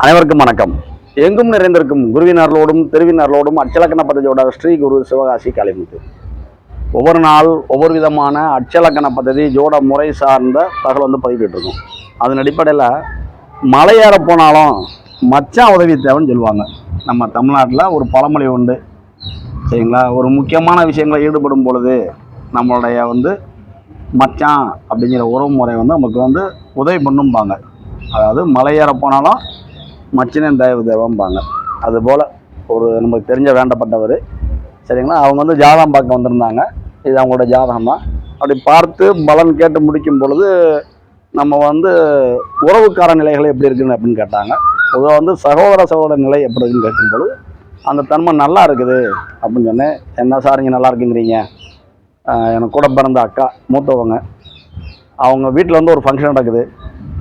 அனைவருக்கும் வணக்கம். எங்கும் நிறைந்திருக்கும் குருவினர்களோடும் திருவினர்களோடும் அச்சலக்கண பதவியோட ஸ்ரீ குரு சிவகாசி கலைமுத்து. ஒவ்வொரு நாள் ஒவ்வொரு விதமான அச்சலக்கண பதவி ஜோட முறை சார்ந்த தகவல் வந்து பதிவிட்டுருக்கோம். அதன் அடிப்படையில் மலையேற போனாலும் மச்சான் உதவி தேவைன்னு சொல்லுவாங்க. நம்ம தமிழ்நாட்டில் ஒரு பழமொழி உண்டு. சரிங்களா? ஒரு முக்கியமான விஷயங்களை ஈடுபடும் பொழுது நம்மளுடைய வந்து மச்சான் அப்படிங்கிற உறவு முறை வந்து நமக்கு வந்து உதவி பண்ணும்பாங்க. அதாவது மலையேற போனாலும் மச்சினன் தயவு தேவம்பாங்க அதுபோல் ஒரு நமக்கு தெரிஞ்ச வேண்டப்பட்டவர். சரிங்களா? அவங்க வந்து ஜாதகம் பார்க்க வந்திருந்தாங்க. இது அவங்களோட ஜாதகம் தான் அப்படி பார்த்து பலன் கேட்டு முடிக்கும் பொழுது நம்ம வந்து உறவுக்கார நிலைகள் எப்படி இருக்குன்னு அப்படின்னு கேட்டாங்க. பொதுவாக வந்து சகோதர சகோதர நிலை எப்படி இருக்குன்னு கேட்கும் பொழுது அந்த தன்மை நல்லா இருக்குது அப்படின்னு சொன்னேன். என்ன சார் இங்கே நல்லா இருக்குங்கிறீங்க? எனக்கு கூட பிறந்த அக்கா மூத்தவங்க. அவங்க வீட்டில் வந்து ஒரு ஃபங்க்ஷன் நடக்குது.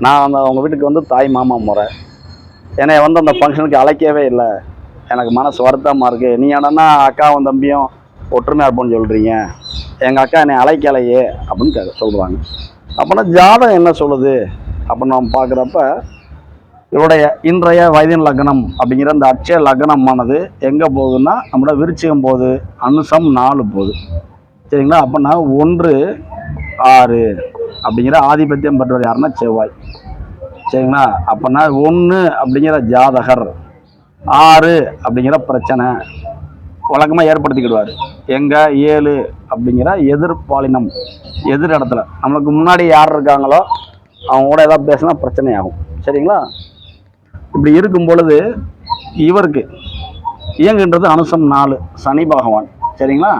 நான் அந்த அவங்க வீட்டுக்கு வந்து தாய் மாமா முறை. என்னை வந்து அந்த ஃபங்க்ஷனுக்கு அழைக்கவே இல்லை. எனக்கு மனசு வருத்தமாக இருக்குது நீ என்னன்னா அக்காவும் தம்பியும் ஒற்றுமையாக இருப்போம்னு சொல்கிறீங்க எங்கள் அக்கா என்னை அழைக்கலையே அப்படின்னு கே சொல்கிறாங்க அப்போனா ஜாதகம் என்ன சொல்லுது? அப்படின்னு நம்ம பார்க்குறப்ப இவருடைய இன்றைய வயதின் லக்னம் அப்படிங்கிற அந்த அட்சய லக்னமானது எங்கே போகுதுன்னா நம்மளோட விருச்சிகம் போகுது அனுசம் நாலு போகுது. சரிங்களா? அப்போனா ஒன்று ஆறு அப்படிங்கிற ஆதிபத்தியம் பெற்றவர் யாருன்னா செவ்வாய். சரிங்களா? அப்போனா ஒன்று அப்படிங்கிற ஜாதகர் ஆறு அப்படிங்கிற பிரச்சனை வழக்கமாக ஏற்படுத்திக்கிடுவார். எங்கே? ஏழு அப்படிங்கிற எதிர்பாலினம் எதிர் இடத்துல. நம்மளுக்கு முன்னாடி யார் இருக்காங்களோ அவங்க கூட ஏதாவது பேசினா பிரச்சனையாகும். சரிங்களா? இப்படி இருக்கும் பொழுது இவருக்கு இயங்குகின்றது அனுசம் நாலு சனி பகவான். சரிங்களா?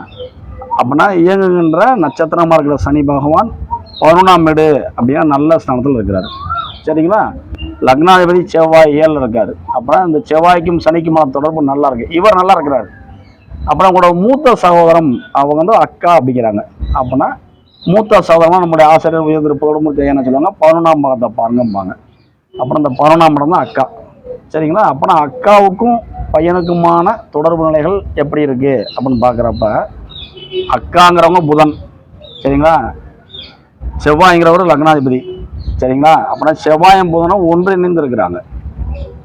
அப்படின்னா இயங்குகின்ற நட்சத்திரமாக இருக்கிற சனி பகவான் பதினொன்றாம் வீடு அப்படின்னா நல்ல ஸ்தானத்தில் இருக்கிறார். சரிங்களா? லக்னாதிபதி செவ்வாய் ஏழில் இருக்காரு. அப்புறம் இந்த செவ்வாய்க்கும் சனிக்குமான தொடர்பு நல்லா இருக்கு. இவர் நல்லா இருக்கிறாரு. அப்புறம் கூட மூத்த சகோதரம் அவங்க வந்து அக்கா அப்படிங்கிறாங்க. அப்படின்னா மூத்த சகோதரமாக நம்முடைய ஆசிரியர் உயர்ந்திருப்போடு முக்கிய என்ன சொல்லுவாங்க. பதினொன்றாம் படத்தை பாருங்கம்பாங்க. அப்புறம் இந்த பதினொன்றாம் படம் தான் அக்கா. சரிங்களா? அப்புறம் அக்காவுக்கும் பையனுக்குமான தொடர்பு நிலைகள் எப்படி இருக்கு? அப்படின்னு பார்க்குறப்ப அக்காங்கிறவங்க புதன். சரிங்களா? செவ்வாய்ங்கிறவர் லக்னாதிபதி. சரிங்களா? அப்படின்னா செவ்வாயம் புதனும் ஒன்றிணைந்து இருக்கிறாங்க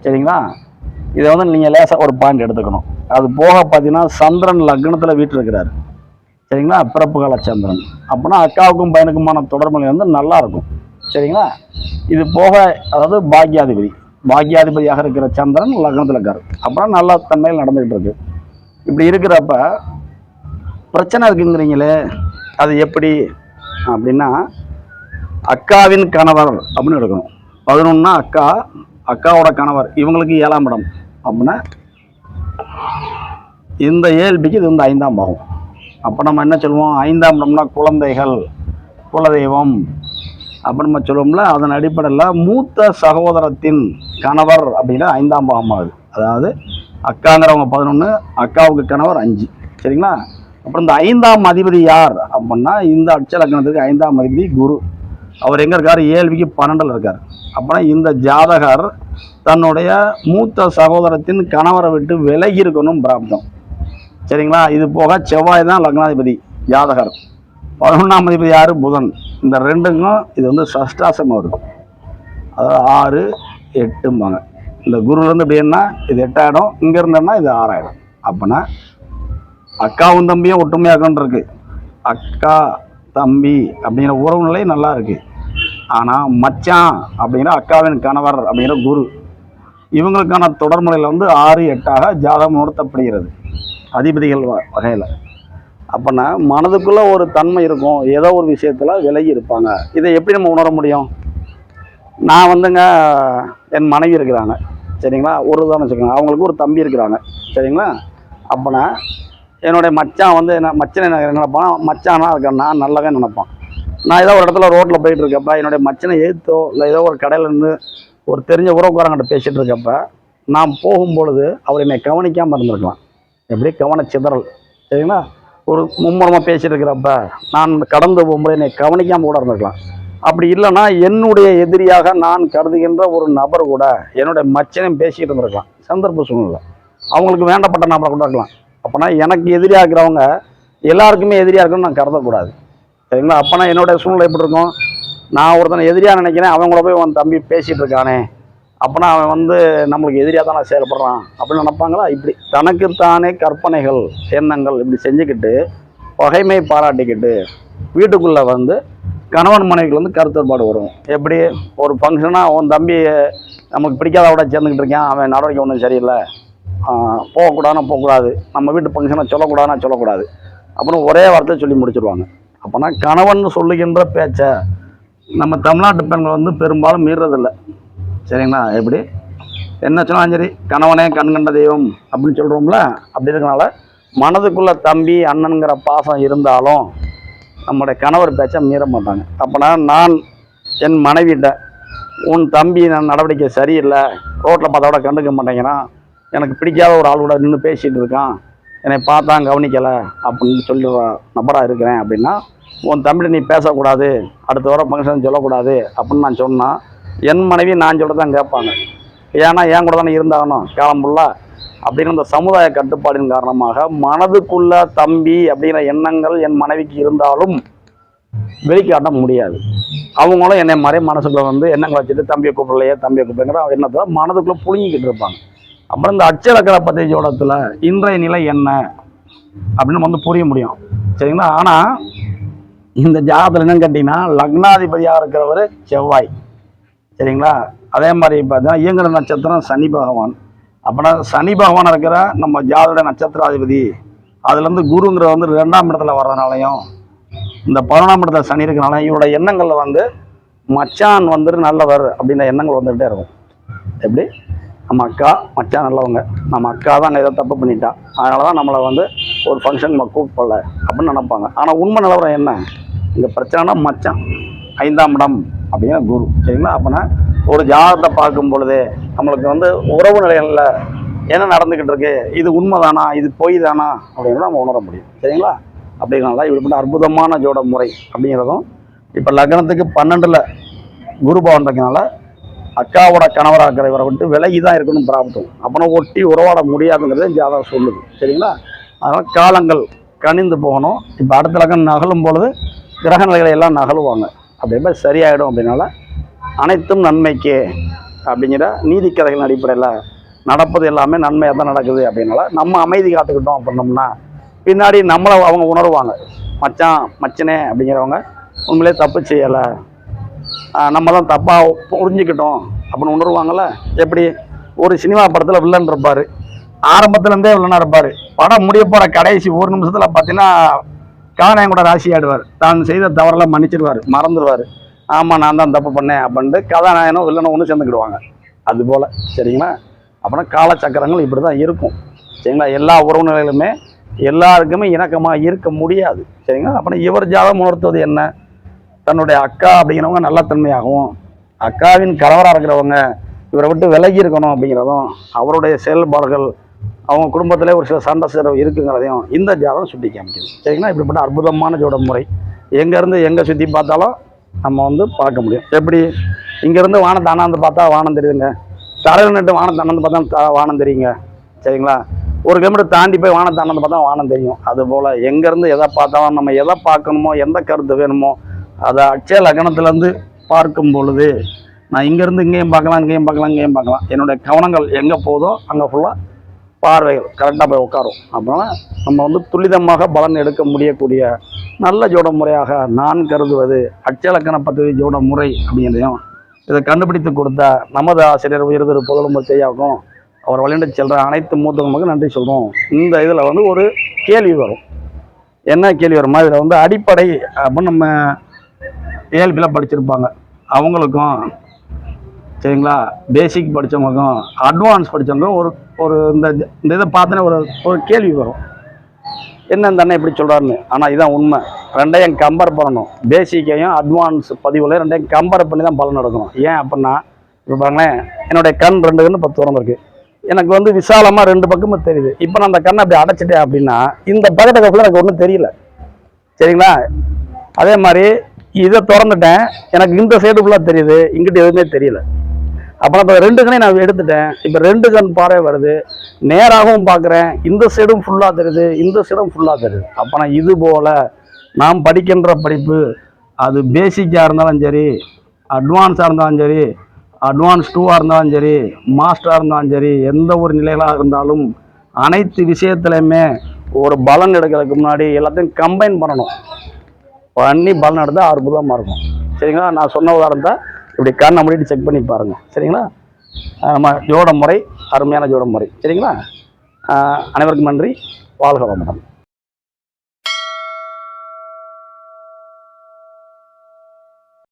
சரிங்களா? இதை வந்து நீங்கள் லேசாக ஒரு பாயிண்ட் எடுத்துக்கணும். அது போக பார்த்தீங்கன்னா சந்திரன் லக்னத்தில் வீட்டிருக்கிறாரு. சரிங்களா? பிறப்பு கால சந்திரன். அப்படின்னா அக்காவுக்கும் பையனுக்குமான தொடர்பு வந்து நல்லா இருக்கும் சரிங்களா? இது போக அதாவது பாக்யாதிபதி. பாக்யாதிபதியாக இருக்கிற சந்திரன் லக்னத்தில் இருக்காரு. அப்புறம் நல்ல தன்மையில் நடந்துகிட்டு இருக்கு. இப்படி இருக்கிறப்ப பிரச்சனை இருக்குங்கிறீங்களே அது எப்படி? அப்படின்னா அக்காவின் கணவர் அப்படின்னு எடுக்கணும். பதினொன்னா அக்கா அக்காவோட கணவர் இவங்களுக்கு ஏழாம் இடம். அப்படின்னா இந்த ஏழ்பிக்கு இது வந்து ஐந்தாம் பாகம். அப்போ நம்ம என்ன சொல்லுவோம்? ஐந்தாம் இடம்னா குழந்தைகள் குலதெய்வம் அப்போ நம்ம சொல்லுவோம்ல அதன் அடிப்படையில் மூத்த சகோதரத்தின் கணவர் அப்படின்னா ஐந்தாம் பாகம் ஆகுது. அதாவது அக்காங்கிறவங்க பதினொன்று அக்காவுக்கு கணவர் அஞ்சு. சரிங்களா? அப்புறம் இந்த ஐந்தாம் அதிபதி யார் அப்படின்னா இந்த அட்சலக்கணத்துக்கு ஐந்தாம் அதிபதி குரு. அவர் எங்கே இருக்கார்? ஏழ்விக்கு பன்னெண்டில் இருக்கார். அப்படின்னா இந்த ஜாதகர் தன்னுடைய மூத்த சகோதரத்தின் கணவரை விட்டு விலகி இருக்கணும் பிராப்தம். சரிங்களா? இது போக செவ்வாய் தான் லக்னாதிபதி ஜாதகர். பதினொன்றாம் அதிபதி யார்? புதன். இந்த ரெண்டுக்கும் இது வந்து சஷ்டாசம் வருது. அதாவது ஆறு எட்டும்பாங்க. இந்த குருலேருந்து அப்படின்னா இது எட்டாயிடும் இங்கே இருந்தோம்னா இது ஆறாயிடும் அப்போனா அக்காவும் தம்பியும் ஒற்றுமையாக இருக்கு. அக்கா தம்பி அப்படிங்கிற உறவு நிலை நல்லா இருக்குது ஆனால் மச்சான் அப்படிங்கிற அக்காவின் கணவர் அப்படிங்கிற குரு. இவங்களுக்கான தொடர்முறையில் வந்து ஆறு எட்டாக ஜாதகம் உணர்த்தப்படுகிறது அதிபதிகள் வகையில். அப்போனா மனதுக்குள்ளே ஒரு தன்மை இருக்கும். ஏதோ ஒரு விஷயத்தில் விலகி இருப்பாங்க. இதை எப்படி நம்ம உணர முடியும்? நான் வந்துங்க என் மனைவி இருக்கிறாங்க. சரிங்களா? ஒரு தான் வச்சுக்கோங்க. அவங்களுக்கு ஒரு தம்பி இருக்கிறாங்க. சரிங்களா? அப்போனா என்னுடைய மச்சான் வந்து என்ன மச்சனை என்ன நினைப்பான் மச்சானா இருக்க நான் நல்லாவே நினைப்பான். நான் ஏதோ ஒரு இடத்துல ரோட்டில் போயிட்டு இருக்கப்ப என்னுடைய மச்சனை ஏற்றோ இல்லை ஏதோ ஒரு கடையில இருந்து ஒரு தெரிஞ்ச உறவுக்காரங்கிட்ட பேசிகிட்டு இருக்கப்ப நான் போகும்பொழுது அவர் என்னை கவனிக்காமல் இருந்திருக்கலாம். எப்படி கவனச்சிதறல். சரிங்களா? ஒரு மும்முரமாக பேசிகிட்டு இருக்கிறப்ப நான் கடந்து போகும்போது என்னை கவனிக்காமல் கூட இருந்திருக்கலாம். அப்படி இல்லைன்னா என்னுடைய எதிரியாக நான் கருதுகின்ற ஒரு நபர் கூட என்னுடைய மச்சனையும் பேசிகிட்டு இருந்திருக்கலாம். சந்தர்ப்ப சூழ்நிலை. அவங்களுக்கு வேண்டப்பட்ட நபரை கூட இருக்கலாம். அப்போனா எனக்கு எதிரியாக இருக்கிறவங்க எல்லாருக்குமே எதிரியாக இருக்குன்னு நான் கருதக்கூடாது. சரிங்களா? அப்போனா என்னோட சூழ்நிலை எப்படி இருக்கும்? நான் ஒருத்தனை எதிரியாக நினைக்கிறேன் அவன் கூட போய் உன் தம்பி பேசிகிட்டு இருக்கானே. அப்போனா அவன் வந்து நம்மளுக்கு எதிரியாக தானே செயல்படுறான் அப்படின்னு நினைப்பாங்களா? இப்படி தனக்குத்தானே கற்பனைகள் எண்ணங்கள் இப்படி செஞ்சுக்கிட்டு பகைமை பாராட்டிக்கிட்டு வீட்டுக்குள்ளே வந்து கணவன் மனைவிக்கு வந்து கருத்துப்பாடு வரும். எப்படி? ஒரு ஃபங்க்ஷனாக உன் தம்பி நமக்கு பிடிக்காதவோட சேர்ந்துக்கிட்டு இருக்கான் அவன் நடவடிக்கை ஒன்றும் சரியில்லை. போகக்கூடாதுன்னா போகக்கூடாது. நம்ம வீட்டு ஃபங்க்ஷனை சொல்லக்கூடாதுன்னா சொல்லக்கூடாது. அப்புறம் ஒரே வார்த்தை சொல்லி முடிச்சிடுவாங்க அப்போனா கணவன் சொல்லுகின்ற பேச்சை நம்ம தமிழ்நாட்டு பெண்கள் வந்து பெரும்பாலும் மீறதில்லை சரிங்களா? எப்படி? என்ன சொன்னாலும் சரி கணவனே கண் கண்ட தெய்வம் அப்படின்னு சொல்கிறோம்ல அப்படி இருக்கனால மனதுக்குள்ள தம்பி அண்ணனுங்கிற பாசம் இருந்தாலும் நம்முடைய கணவர் பேச்சை மீற மாட்டாங்க. அப்போனா நான் என் மனைவிட்ட உன் தம்பி நான் நடவடிக்கை சரியில்லை ரோட்டில் பார்த்தா கூட கண்டுக்க மாட்டேங்கிறான் எனக்கு பிடிக்காத ஒரு ஆள் கூட நின்று பேசிகிட்டு இருக்கான் என்னை பார்த்தா கவனிக்கலை அப்படின்னு சொல்லி நபராக இருக்கிறேன் அப்படின்னா உன் தமிழ் நீ பேசக்கூடாது அடுத்த வாரம் ஃபங்க்ஷன் சொல்லக்கூடாது அப்படின்னு நான் சொன்னால் என் மனைவி நான் சொல்ல தான் கேட்பாங்க. ஏன்னா என் கூட தானே இருந்தாகணும் காலம் ஃபுல்லாக அப்படின்னு அந்த சமுதாய கட்டுப்பாடின் காரணமாக மனதுக்குள்ள தம்பி அப்படிங்கிற எண்ணங்கள் என் மனைவிக்கு இருந்தாலும் வெளிக்காட்ட முடியாது. அவங்களும் என்னை மாதிரி மனசுக்குள்ள வந்து எண்ணங்களை வச்சுட்டு தம்பியை கூப்பிடலையே தம்பியை கூப்பிடுங்கிற எண்ணத்தை மனதுக்குள்ளே புழுங்கிக்கிட்டு இருப்பாங்க. அப்புறம் இந்த அச்சலக்கர பத்திரிகையோடத்தில் இன்றைய நிலை என்ன அப்படின்னு வந்து புரிய முடியும். சரிங்களா? ஆனால் இந்த ஜாதத்தில் என்னன்னு கேட்டிங்கன்னா லக்னாதிபதியாக இருக்கிறவர் செவ்வாய். சரிங்களா? அதே மாதிரி பார்த்தீங்கன்னா இயங்குற நட்சத்திரம் சனி பகவான். அப்படின்னா சனி பகவான் இருக்கிற நம்ம ஜாதோட நட்சத்திராதிபதி. அதுலேருந்து குருங்கிற வந்து ரெண்டாம் இடத்துல வர்றதுனாலையும் இந்த பதினொன்றாம் இடத்துல சனி இருக்கிறனால இவரோட எண்ணங்களில் வந்து மச்சான் வந்துட்டு நல்லவர் அப்படின்ற எண்ணங்கள் வந்துகிட்டே இருக்கும். எப்படி? நம்ம அக்கா மச்சான் நல்லவங்க. நம்ம அக்கா தான் ஏதோ தப்பு பண்ணிட்டா. அதனால தான் நம்மளை வந்து ஒரு ஃபங்க்ஷன் நம்ம கூப்பிடல அப்படின்னு நினைப்பாங்க. ஆனால் உண்மை நிலவரம் என்ன? இந்த பிரச்சனைனா மச்சான். ஐந்தாம் இடம் அப்படிங்கிற குரு. சரிங்களா? அப்படின்னா ஒரு ஜாதகத்தை பார்க்கும் பொழுது நம்மளுக்கு வந்து உறவு நிலைகளில் என்ன நடந்துக்கிட்டு இருக்கு? இது உண்மை தானா இது பொய் தானா அப்படிங்கிறத நம்ம உணர முடியும். சரிங்களா? அப்படிங்கிறனால இப்படிப்பட்ட அற்புதமான ஜோட முறை அப்படிங்கிறதும் இப்போ லக்னத்துக்கு பன்னெண்டில் குரு பவன் இருக்கனால அக்காவோட கணவராக இருக்கிற இவரை விட்டு விலகி தான் இருக்கணும் பிராப்தம் அப்போனா ஒட்டி உறவாட முடியாதுங்கிறத ஜாதகம் சொல்லுது. சரிங்களா? அதனால் காலங்கள் கணிந்து போகணும். இப்போ அடுத்த லக்னம் நகலும் பொழுது கிரக நிலைகளை எல்லாம் நகலுவாங்க. அப்படின்னா மாதிரி சரியாயிடும் அப்படின்னால அனைத்தும் நன்மைக்கு அப்படிங்கிற நீதிக்கதைகளின் அடிப்படையில் நடப்பது எல்லாமே நன்மையாக தான் நடக்குது அப்படின்னால நம்ம அமைதி காத்துக்கிட்டோம் அப்படின்னோம்னா பின்னாடி நம்மளை அவங்க உணருவாங்க. மச்சான் மச்சனே அப்படிங்கிறவங்க உண்மையிலே தப்பு செய்யலை. நம்ம தான் தப்பாக புரிஞ்சுக்கிட்டோம் அப்படின்னு உணர்வாங்கல்ல? எப்படி? ஒரு சினிமா படத்தில் வில்லன் இருப்பார். ஆரம்பத்துலேருந்தே வில்லனாக இருப்பார். படம் முடிய போகிற கடைசி ஒரு நிமிஷத்தில் பார்த்தீங்கன்னா காணையம் கூட ராசி ஆடுவார் தான் செய்த தவறெல்லாம் மன்னிச்சிடுவார் மறந்துடுவார் ஆமாம் நான் தான் தப்பு பண்ணேன் அப்படின்ட்டு கதாநாயகனும் வில்லனும் ஒன்று சேர்ந்துக்கிடுவாங்க. அதுபோல் சரிங்களா? அப்புறம் காலச்சக்கரங்கள் இப்படி தான் இருக்கும். சரிங்களா? எல்லா உறவுநிலைகளுமே எல்லாருக்குமே இணக்கமாக இருக்க முடியாது. சரிங்களா? அப்புறம் இவர் ஜாதம் உணர்த்துவது என்ன? தன்னுடைய அக்கா அப்படிங்கிறவங்க நல்ல தன்மையாகவும் அக்காவின் கணவராக இருக்கிறவங்க இவரை விட்டு விலகி இருக்கணும் அப்படிங்கிறதும் அவருடைய செயல்பாடுகள் அவங்க குடும்பத்திலே ஒரு சில சண்டை சிறவு இருக்குங்கிறதையும் இந்த ஜாதகம் சுட்டி காமிக்குது சரிங்களா? இப்படிப்பட்ட அற்புதமான ஜோட முறை எங்கேருந்து எங்கே சுற்றி பார்த்தாலும் நம்ம வந்து பார்க்க முடியும். எப்படி? இங்கேருந்து வானத்தை அண்ணாந்து பார்த்தா வானம் தெரியுதுங்க. தரையில் நட்டு வானத்தை அண்ணாந்து பார்த்தா வானம் தெரியுங்க. சரிங்களா? ஒரு கிலோமீட்டர் தாண்டி போய் வானத்தை அண்ணாந்து பார்த்தா வானம் தெரியும். அதுபோல் எங்கேருந்து எதை பார்த்தாலும் நம்ம எதை பார்க்கணுமோ எந்த கருத்து வேணுமோ அதை அட்சய லக்னத்துலேருந்து பார்க்கும் பொழுது நான் இங்கேருந்து இங்கேயும் பார்க்கலாம் இங்கேயும் பார்க்கலாம் இங்கேயும் பார்க்கலாம். என்னுடைய கவனங்கள் எங்கே போதோ அங்கே ஃபுல்லாக பார்வைகள் கரெக்டாக போய் உட்காரும். அப்புறம் நம்ம வந்து துளிதமாக பலன் எடுக்க முடியக்கூடிய நல்ல ஜோட முறையாக நான் கருதுவது அச்சலக்கண பദ്ധதி ஜோட முறை அப்படிங்கிறதையும் இதை கண்டுபிடித்து கொடுத்த நமது ஆசிரியர் உயர்திரு திரு புகழும்பர் அவர் வழிநடை செல்கிற அனைத்து மூத்தவங்களுக்கு நன்றி சொல்கிறோம் இந்த இதில் வந்து ஒரு கேள்வி வரும். என்ன கேள்வி வருமா இதில் வந்து அடிப்படை அப்படின்னு நம்ம ஏழ்பியில் படிச்சிருப்பாங்க. அவங்களுக்கும் சரிங்களா? பேசிக் படித்தவங்களுக்கும் அட்வான்ஸ் படித்தவங்களுக்கும் ஒரு ஒரு இந்த இந்த இதை பார்த்தோன்னே ஒரு ஒரு கேள்வி வரும். என்ன இந்த அண்ணன் இப்படி சொல்கிறாருன்னு ஆனால் இதான் உண்மை. ரெண்டையும் கம்பேர் பண்ணணும். பேசிக்கையும் அட்வான்ஸ் பதிவில் ரெண்டையும் கம்பேர் பண்ணி தான் பலன் நடக்கணும். ஏன் அப்படின்னா இப்போ பாருங்களேன் என்னுடைய கண் ரெண்டு கண்ணு பத்து திறந்துருக்கு எனக்கு வந்து விசாலமாக ரெண்டு பக்கமும் தெரியுது. இப்போ நான் அந்த கண்ணை அப்படி அடைச்சிட்டேன் அப்படின்னா இந்த பக்கத்தை எனக்கு ஒன்றும் தெரியல. சரிங்களா? அதே மாதிரி இதை திறந்துட்டேன். எனக்கு இந்த சைடு ஃபுல்லாக தெரியுது. இங்கிட்ட எதுவுமே தெரியல. அப்போ இப்போ ரெண்டு கண்ணையும் நான் எடுத்துட்டேன். இப்போ ரெண்டு கண் பாறை வருது. நேராகவும் பார்க்குறேன். இந்த சைடும் ஃபுல்லாக தெரியுது. இந்த சைடும் ஃபுல்லாக தெரியுது. அப்போ நான் இது போல் நாம் படிக்கின்ற படிப்பு அது பேசிக்காக இருந்தாலும் சரி அட்வான்ஸாக இருந்தாலும் சரி அட்வான்ஸ் டூவாக இருந்தாலும் சரி மாஸ்டராக இருந்தாலும் சரி எந்த ஒரு நிலைகளாக இருந்தாலும் அனைத்து விஷயத்துலையுமே ஒரு பலன் எடுக்கிறதுக்கு முன்னாடி எல்லாத்தையும் கம்பைன் பண்ணணும். பண்ணி பலன் எடுத்தால் அற்புதமாக இருக்கும். சரிங்களா? நான் சொன்ன உதாரணத்தை இப்படி கண்ணை முடிட்டு செக் பண்ணி பாருங்கள் சரிங்களா? நம்ம ஜோட முறை அருமையான ஜோட முறை. சரிங்களா? அனைவருக்கும் நன்றி. வாழ்க வளமுடன்.